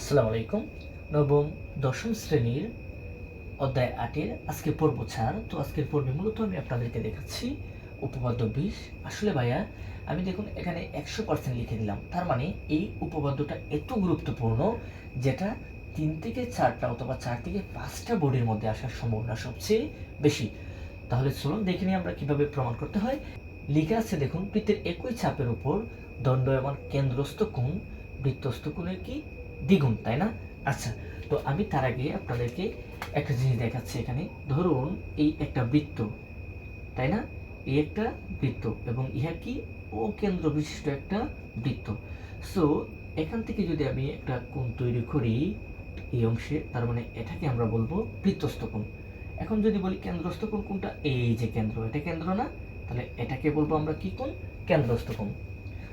আসসালামু আলাইকুম। নবম, দশম শ্রেণির অধ্যায় আটের আজকে পর্ব ছাড় তো আজকের পর্বে মূলত আমি আপনাদেরকে দেখাচ্ছি উপপাদ্য বিশ। আসলে ভাইয়া, আমি দেখুন এখানে একশো পার্সেন্ট লিখে দিলাম। তার মানে এই উপপাদ্যটা এত গুরুত্বপূর্ণ যেটা তিন থেকে চারটা অথবা চার থেকে পাঁচটা বোর্ডের মধ্যে আসার সম্ভাবনা সবচেয়ে বেশি। তাহলে চলুন দেখে নিই আমরা কীভাবে প্রমাণ করতে হয়। লিখে আছে দেখুন, বৃত্তের একই চাপের উপর দণ্ডায়মান কেন্দ্রস্থ কোণ। বৃত্তস্থ কোণের কি? দ্বিগুণ, তাই না? আচ্ছা তো আমি তার আগে আপনাদেরকে একটা জিনিস দেখাচ্ছি এখানে। ধরুন, এই একটা বৃত্ত, তাই না? এই একটা বৃত্ত এবং ইহা কি ও কেন্দ্র বিশিষ্ট একটা বৃত্ত। সো এখান থেকে যদি আমি একটা কোণ তৈরি করি, এই অংশে, তার মানে এটাকে আমরা বলব বৃত্তস্থ কোণ। এখন যদি বলি কেন্দ্রস্থ কোণ কোনটা এই যে কেন্দ্র, এটা কেন্দ্র না? তাহলে এটাকে বলব আমরা কি কোণ? কেন্দ্রস্থ কোণ।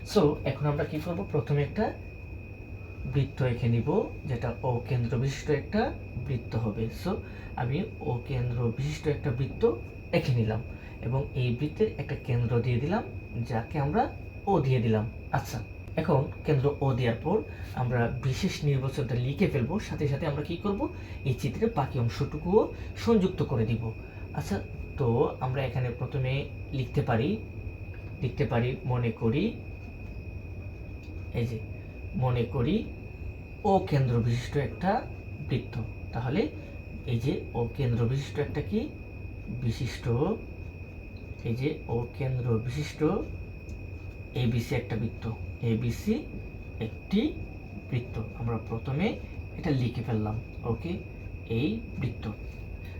সো এখন আমরা কি করব? প্রথমে একটা বৃত্ত এঁকে নিব, যেটা ও কেন্দ্র বিশিষ্ট একটা বৃত্ত হবে। সো আমি ও কেন্দ্র বিশিষ্ট একটা বৃত্ত এঁকে নিলাম এবং এই বৃত্তের একটা কেন্দ্র দিয়ে দিলাম, যাকে আমরা ও দিয়ে দিলাম। আচ্ছা এখন কেন্দ্র ও দেওয়ার পর আমরা বিশেষ নির্বাচনটা লিখে ফেলব, সাথে সাথে আমরা কি করব? এই চিত্রের বাকি অংশটুকুও সংযুক্ত করে দিব। আচ্ছা তো আমরা এখানে প্রথমে লিখতে পারি লিখতে পারি মনে করি, এই যে, মনে করি ও কেন্দ্র বিশিষ্ট একটা বৃত্ত। তাহলে এই যে ও কেন্দ্র বিশিষ্ট একটা কি? বিশিষ্ট। এই যে ও কেন্দ্র বিশিষ্ট এবিসি একটা বৃত্ত। এবিসি একটি বৃত্ত। আমরা প্রথমে এটা লিখে ফেললাম। ওকে? এই বৃত্ত।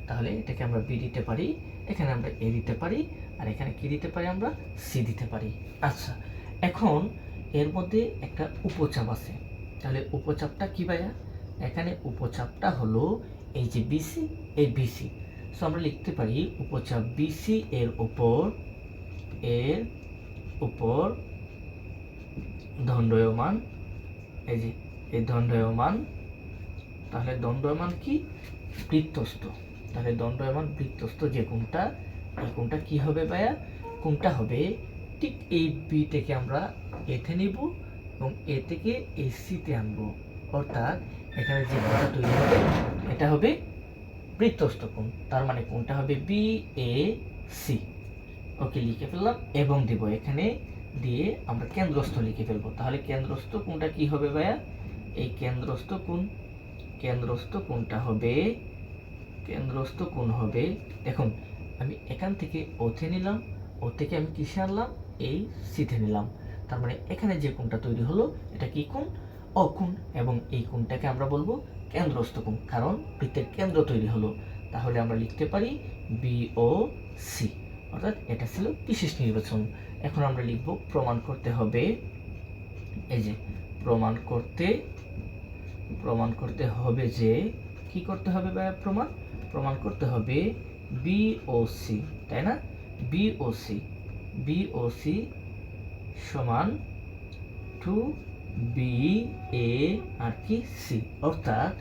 তাহলে এটাকে আমরা বি দিতে পারি, এখানে আমরা এ দিতে পারি, আর এখানে কি দিতে পারি আমরা? সি দিতে পারি। আচ্ছা এখন এর মধ্যে একটা উপচাপ আছে। তাহলে উপচাপটা কি ভাইয়া? এখানে উপচাপটা হলো এই যে বিসি এই বিসি সো আমরা লিখতে পারি উপচাপ বিসি এর উপর এর উপর দণ্ডয়মান, এই যে, এই দণ্ডয়মান, তাহলে দণ্ডয়মান কি? বৃত্তস্থ। তাহলে দণ্ডয়মান, বৃত্তস্থ যে কোনটা এই কোনটা কি হবে ভাইয়া? কোনটা হবে ঠিক এই বি থেকে আমরা এতে নিব। এবং এ থেকে এই সিতে আনব। অর্থাৎ এখানে যে কোণটা তৈরি হবে, এটা হবে বৃত্তস্থ কোণ তার মানে কোনটা হবে? বি এ সি ওকে লিখে ফেললাম এবং দিব। এখানে দিয়ে আমরা কেন্দ্রস্থ লিখে ফেলব। তাহলে কেন্দ্রস্থ কোনটা কি হবে ভাইয়া? এই কেন্দ্রস্থ কোণ, কেন্দ্রস্থ কোনটা হবে, কেন্দ্রস্থ কোণ হবে, দেখুন, আমি এখান থেকে ওতে নিলাম ও থেকে আমি কিসে আনলাম? এই সিতে নিলাম। তার মানে এখানে যে কোণটা তৈরি হলো, এটা কি কোণ? অকোণ। এবং এই কোণটাকে আমরা বলব কেন্দ্রস্থ কোণ, কারণ বৃত্তের কেন্দ্র তৈরি হলো। তাহলে আমরা লিখতে পারি বি ও সি অর্থাৎ এটা ছিল বিশেষ নির্বাচন। এখন আমরা লিখব প্রমাণ করতে হবে। এই যে, প্রমাণ করতে প্রমাণ করতে হবে যে, কি করতে হবে প্রমাণ? প্রমাণ করতে হবে বি ও সি তাই না? B O C B O C সমান টু বি এ আর কি সি অর্থাৎ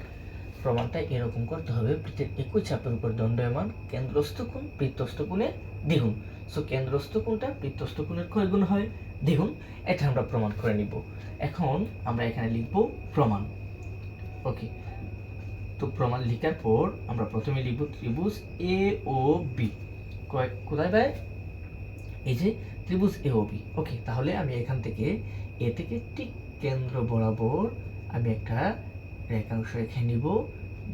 প্রমাণটা এরকম করতে হবে, বৃত্তের একই চাপের উপর দণ্ডায়মান কেন্দ্রস্থ কোণ বৃত্তস্থ কোণের দ্বিগুণ। সো কেন্দ্রস্থ কোণটা বৃত্তস্থ কোণের কয় গুণ হয়? দ্বিগুণ। এটা আমরা প্রমাণ করে নিব। এখন আমরা এখানে লিখব প্রমাণ। ওকে তো প্রমাণ লেখার পর আমরা প্রথমে লিখব ত্রিভুজ এ ও বি কয়েক কোথায় ভাই? এই যে ত্রিভুজ এ ও বি ওকে তাহলে আমি এখান থেকে এ থেকে ঠিক কেন্দ্র বরাবর আমি একটা রেখাংশ রেখে নিব,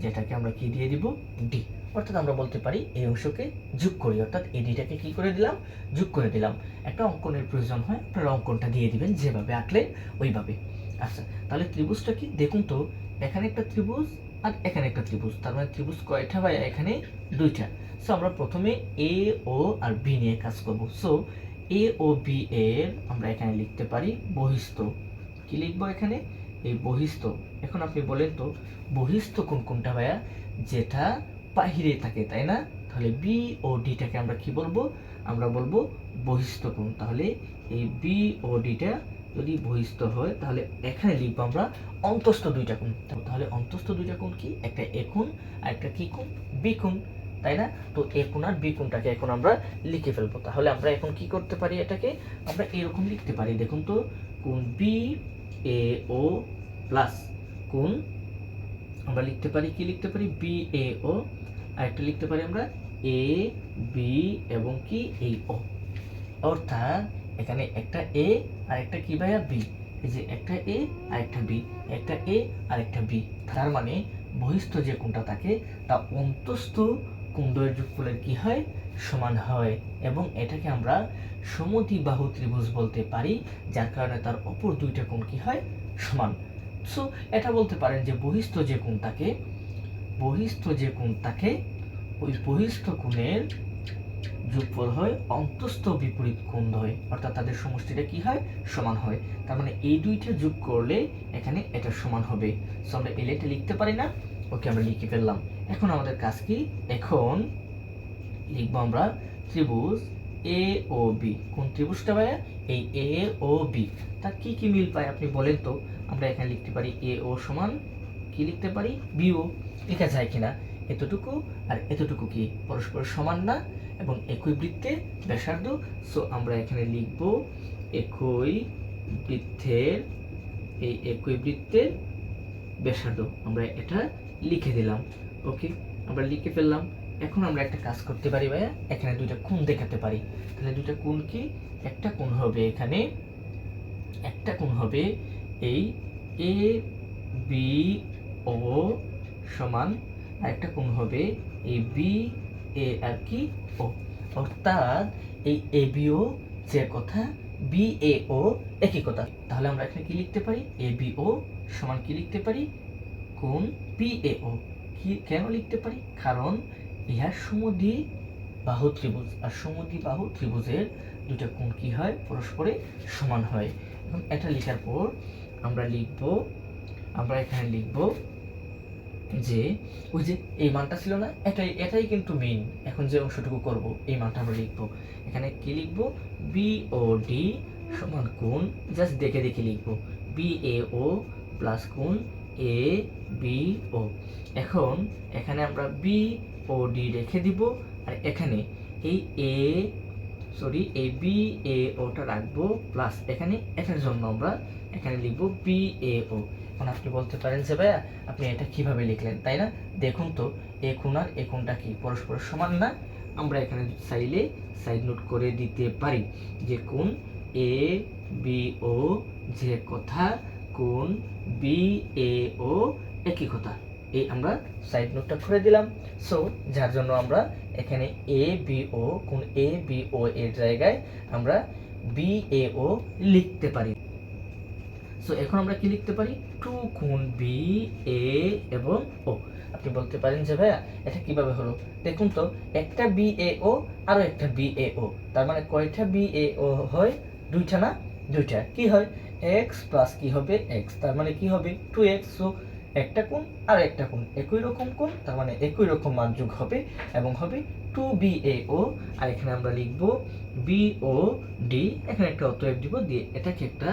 যেটাকে আমরা কি দিয়ে দিব? ডি অর্থাৎ আমরা বলতে পারি এই অংশকে যোগ করি। অর্থাৎ এই ডিটাকে কি করে দিলাম? যোগ করে দিলাম। একটা অঙ্কনের প্রয়োজন হয়, আপনারা অঙ্কনটা দিয়ে দিবেন, যেভাবে আঁকলেন ওইভাবে। আচ্ছা তাহলে ত্রিভুজটা কি? দেখুন তো, এখানে একটা ত্রিভুজ আর এখানে একটা ত্রিভুজ। তার মানে ত্রিভুজ কয়টা ভাই এখানে দুইটা। সো আমরা প্রথমে এ ও আর বি নিয়ে কাজ করব। সো এ ও বি এর আমরা এখানে লিখতে পারি বহিস্থ। কি লিখব এখানে? এই বহিস্থ। এখন আপনি বলেন তো, বহিস্থ কোন কোনটা ভাইয়া? যেটা বাহিরে থাকে, তাই না? তাহলে বি ও ডিটাকে আমরা কি বলব? আমরা বলব বহিস্থ কোণ। তাহলে এই বি ও ডিটা যদি বহিস্থ হয়, তাহলে এখানে লিখব আমরা অন্তস্থ দুইটা কোণ। তাহলে অন্তস্থ দুইটা কোণ কি? একটা এ কোণ আর একটা কি কোণ? বি কোণ। তাই না? তো এ কোণ আর বি কোণটাকে এখন আমরা লিখে ফেলব। তাহলে আমরা এখন কি করতে পারি এটাকে? আমরা এরকম লিখতে পারি। দেখুন তো কোণ বি এ ও প্লাস কোণ আমরা লিখতে পারি, কি লিখতে পারি? বি এ ও। আর একটা লিখতে পারি আমরা, এ, বি এবং কি? এই ও। অর্থাৎ এখানে একটা এ আর একটা কি ভাইয়া? বি। এই যে একটা এ আর একটা বি। একটা এ আর একটা বি। তার মানে বহিস্থ যে কোনটা থাকে, তা অন্তস্থ কোণদ্বয়ের যোগফলের কি হয়? সমান হয়। এবং এটাকে আমরা সমদ্বিবাহু ত্রিভুজ বলতে পারি, যার কারণে তার অপর দুইটা কোণ কি হয়? সমান। সো এটা বলতে পারেন যে বহিস্থ যে কোণ থাকে বহিস্থ যে কোণ থাকে ওই বহিস্থ কোণের যোগফল হয় অন্তস্থ বিপরীত কোণ হয় অর্থাৎ তাদের সমষ্টিটা কি হয়? সমান হয়। তার মানে এই দুইটা যোগ করলে এখানে এটা সমান হবে। সো আমরা এলে এটা লিখতে পারি না। ওকে, আমরা লিখে ফেললাম। এখন আমাদের কাজ কি? এখন লিখব আমরা ত্রিভুজ এ ও বি কোন ত্রিভুজটা ভাইয়া? এই এ ও বি তার কি কি মিল পায় আপনি বলেন তো? আমরা এখানে লিখতে পারি এ ও সমান কি লিখতে পারি? B O. লেখা যায় কিনা? এতটুকু। আর এতটুকু কি পরস্পর সমান না? এবং একই বৃত্তের ব্যাসার্ধ? সো আমরা এখানে লিখব একই বৃত্তের, এই একই বৃত্তের ব্যাসার্ধ। আমরা এটা লিখে দিলাম। ওকে আমরা লিখে ফেললাম। এখন আমরা একটা কাজ করতে পারি ভাইয়া, এখানে দুইটা কোণ দেখাতে পারি। তাহলে দুইটা কোণ কি? একটা কোণ হবে এখানে, একটা কোণ হবে এই এ বি ও সমান আর একটা কোণ হবে এই বি এ আর কি ও অর্থাৎ এই এ বি ও যে কথা বি এ ও একই কথা। তাহলে আমরা এখানে কি লিখতে পারি? এ বি ও সমান কি লিখতে পারি? কোণ পি এ ও কেন লিখতে পারি? কারণ ইহার সমদ্বি বাহু ত্রিভুজ, আর সমদ্বি বাহু ত্রিভুজের দুইটা কোণ কি হয়? পরস্পরে সমান হয়। এখন এটা লেখার পর আমরা লিখব, আমরা এখানে লিখব যে, ওই যে এই মানটা ছিল না? এটাই এটাই কিন্তু মেইন এখন যে অংশটুকু করব, এই মানটা আমরা লিখব। এখানে কি লিখব? বি ও ডি সমান কোণ জাস্ট দেখে দেখে লিখব। বি এ ও প্লাস কোণ এ বি ও এখন এখানে আমরা বি ও ডি রেখে দিব। আর এখানে এই এ সরি এই বি এ ওটা রাখব। প্লাস এখানে এটার জন্য আমরা এখানে লিখব বি এ ও এখন আপনি বলতে পারেন যে, ভাইয়া, আপনি এটা কীভাবে লিখলেন? তাই না? দেখুন তো এ কোণ আর এ কোণটা কি পরস্পর সমান না? আমরা এখানে চাইলে সাইড নোট করে দিতে পারি। যে কোণ এ বি ও যে কথা কোণ বি এ ও একই কথা। এই আমরা সাইড নোটটা করে দিলাম। সো যার জন্য আমরা এখানে এ বি ও কোন এ বি ও এর জায়গায় আমরা বি এ ও লিখতে পারি। সো এখন আমরা কি লিখতে পারি? টু কোণ বি এ এবং ও আপনি বলতে পারেন যে, ভাইয়া, এটা কীভাবে হলো? দেখুন তো, একটা বি এ ও আরও একটা বি এ ও তার মানে কয়টা বি এ ও হয়? দুইটা না? দুইটা। কি হয়? এক্স প্লাস কি হবে? এক্স তার মানে কি হবে? টু এক্স সো একটা কোণ আর একটা কোণ। একই রকম কোণ, তার মানে একই রকম মান যোগ হবে এবং হবে টু বি এ ও আর এখানে আমরা লিখব বি ও ডি এখানে একটা অতএব দিব, দিয়ে এটাকে একটা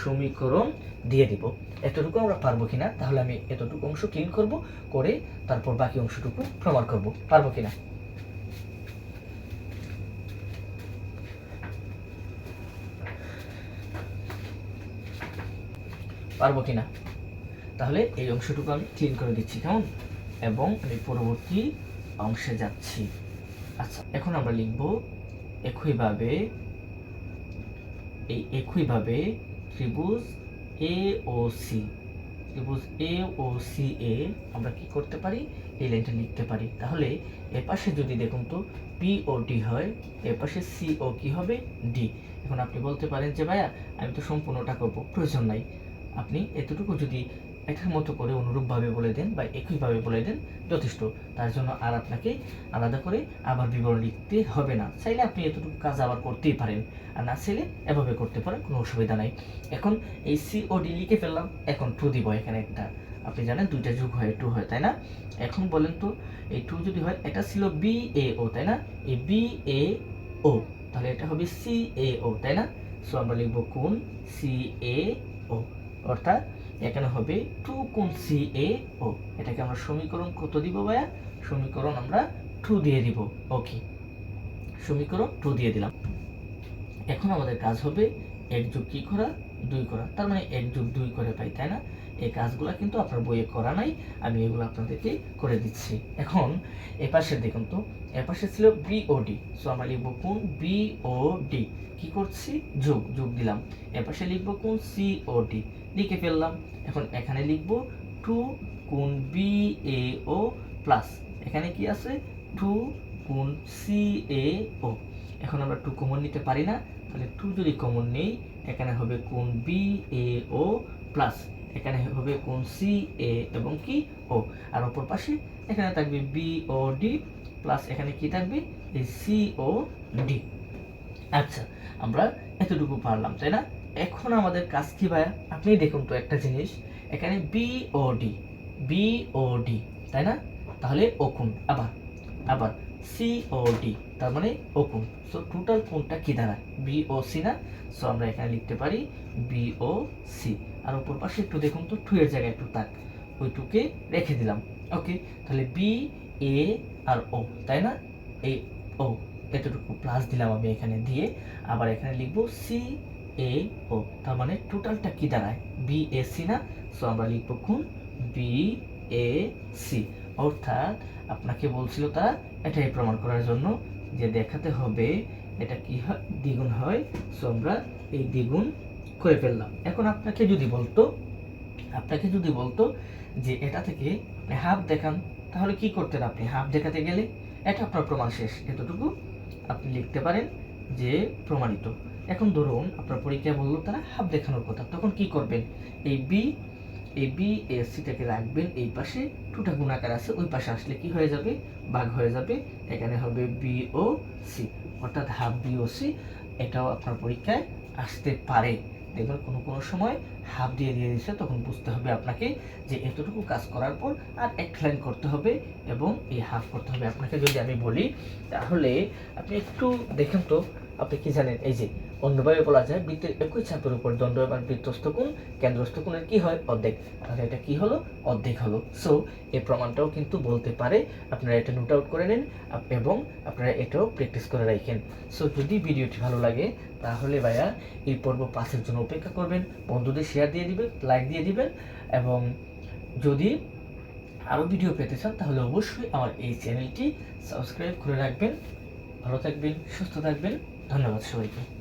সমীকরণ দিয়ে দিব। এতটুকু আমরা পারব কিনা? তাহলে আমি এতটুকু অংশ ক্লিন করব, করে তারপর বাকি অংশটুকু প্রমাণ করব। পারব কিনা? পারব কিনা? তাহলে এই অংশটুকু আমি ক্লিন করে দিচ্ছি, কেমন? এবং আমি পরবর্তী অংশে যাচ্ছি। আচ্ছা এখন আমরা লিখব একইভাবে, এই একইভাবে ত্রিভুজ এ ও সি ত্রিভুজ এ ও সি এ আমরা কি করতে পারি? এই লাইনটা লিখতে পারি। তাহলে এ পাশে যদি দেখুন তো পি ও ডি হয়, এ পাশে সি ও কি হবে? ডি এখন আপনি বলতে পারেন যে, ভাইয়া, আমি তো সম্পূর্ণটা করব, প্রয়োজন নাই। আপনি এতটুকু যদি এটার মতো করে অনুরূপভাবে বলে দেন বা একইভাবে বলে দেন, যথেষ্ট। তার জন্য আর আপনাকে আলাদা করে আবার বিবরণ লিখতে হবে না। চাইলে আপনি এতটুকু কাজ আবার করতেই পারেন। আর না চাইলে এভাবে করতে পারেন, কোনো অসুবিধা নাই। এখন এই সি ও ডি লিখে ফেললাম, এখন টু দিব এখানে একটা। আপনি জানেন দুইটা যুগ হয় টু হয়, তাই না? এখন বলেন তো, এই টু যদি হয়, এটা ছিল বি এ ও তাই না? এই বি এ ও তাহলে এটা হবে সি এ ও তাই না? সো আমরা লিখব কোন সি এ ও অর্থাৎ এখানে হবে টু কোণ সি এ ও। এটাকে আমরা সমীকরণ কত দিব ভাইয়া? সমীকরণ আমরা টু দিয়ে দিব। ওকে সমীকরণ টু দিয়ে দিলাম। এখন আমাদের কাজ হবে এক যোগ কি করা? দুই করা। তার মানে এক যোগ দুই করে পাই, তাই না? এই কাজগুলো কিন্তু আপনার বইয়ে করা নাই। আমি এগুলো আপনাদেরকে করে দিচ্ছি। এখন এপাশে দেখুন তো। এপাশে ছিল বিওডি সো আমরা লিখব কোন বিওডি কি করছি? যোগ যোগ দিলাম। এপাশে লিখব কোন সিওডি লিখে ফেললাম। এখন এখানে লিখব টু কোন বি এ ও প্লাস এখানে কি আছে? টু কোন সি এ ও এখন আমরা টু কমন নিতে পারি না। তাহলে টু যদি কমন নেই, এখানে হবে কোন বি এ ও প্লাস এখানে হবে কোন সি এ এবং কি ও আর অপর পাশে এখানে থাকবে বি ও ডি প্লাস এখানে কি থাকবে? এই সি ও ডি আচ্ছা আমরা এতটুকু পারলাম, তাই না? এখন আমাদের কাজ কি ভাইয়া? আপনি দেখুন তো একটা জিনিস, এখানে B O D B O D তাই না? তাহলে ওকুন আবার আবার সি ও ডি তার মানে ওকুন সো টোটাল কোনটা কি দাঁড়ায়? বি ও সি না? সো আমরা এখানে লিখতে পারি বি ও সি আর উপর পাশে একটু দেখুন তো, টু এর জায়গায় একটু তাক ওই টুকে রেখে দিলাম। ওকে, তাহলে বি এ আর ও তাই না? এই ও এতটুকু প্লাস দিলাম আমি এখানে দিয়ে। আবার এখানে লিখব সি এ ও, তার মানে টোটালটা কি দাঁড়ায়? বি এ সি না? সো আমরা লিখব কোন বি এ সি অর্থাৎ আপনাকে বলছিল তারা, এটাই প্রমাণ করার জন্য যে দেখাতে হবে এটা কি হয়, দ্বিগুণ হয়। সো আমরা এই দ্বিগুণ করে ফেললাম। এখন আপনাকে যদি বলতো, আপনাকে যদি বলতো যে এটা থেকে আপনি হাফ দেখান, তাহলে কি করতেন আপনি? হাফ দেখাতে গেলে এটা আপনার প্রমাণ শেষ। এতটুকু আপনি লিখতে পারেন। যে প্রমাণিত। এখন ধরুন আপনার পরীক্ষায় বলল তারা হাফ দেখানোর কথা, তখন কি করবেন? এই বি এই বি এ সিটাকে রাখবেন, এই পাশে টুটা গুণাকার আছে, ওই পাশে আসলে কি হয়ে যাবে? বাঘ হয়ে যাবে, এখানে হবে বি ও সি অর্থাৎ হাফ বি ও সি এটাও আপনার পরীক্ষায় আসতে পারে। দেখবেন কোনো কোনো সময় হাফ দিয়ে দিয়ে দিচ্ছে তখন বুঝতে হবে আপনাকে যে এতটুকু কাজ করার পর আর এক লাইন করতে হবে এবং এই হাফ করতে হবে। আপনাকে যদি আমি বলি, তাহলে আপনি একটু দেখেন তো, আপনি কি জানেন? এই যে অন্যভাবে বলা যায়, বৃত্তের একই চাপের উপর দণ্ডমান বৃত্তস্থ কোণ কেন্দ্রস্থ কোণের কি হয়? অর্ধেক। তাহলে এটা কি হলো? অর্ধেক হলো। সো এই প্রমাণটাও কিন্তু বলতে পারে। আপনারা এটা নোট আউট করে নেন এবং আপনারা এটাও প্র্যাকটিস করে রাখেন। সো যদি ভিডিওটি ভালো লাগে, তাহলে ভাইয়া এই পর্ব পাসের জন্য অপেক্ষা করবেন। বন্ধুদের শেয়ার দিয়ে দিবেন লাইক দিয়ে দিবেন, এবং যদি আরও ভিডিও পেতে চান, তাহলে অবশ্যই আমার এই চ্যানেলটি সাবস্ক্রাইব করে রাখবেন। ভালো থাকবেন, সুস্থ থাকবেন। ধন্যবাদ সবাইকে।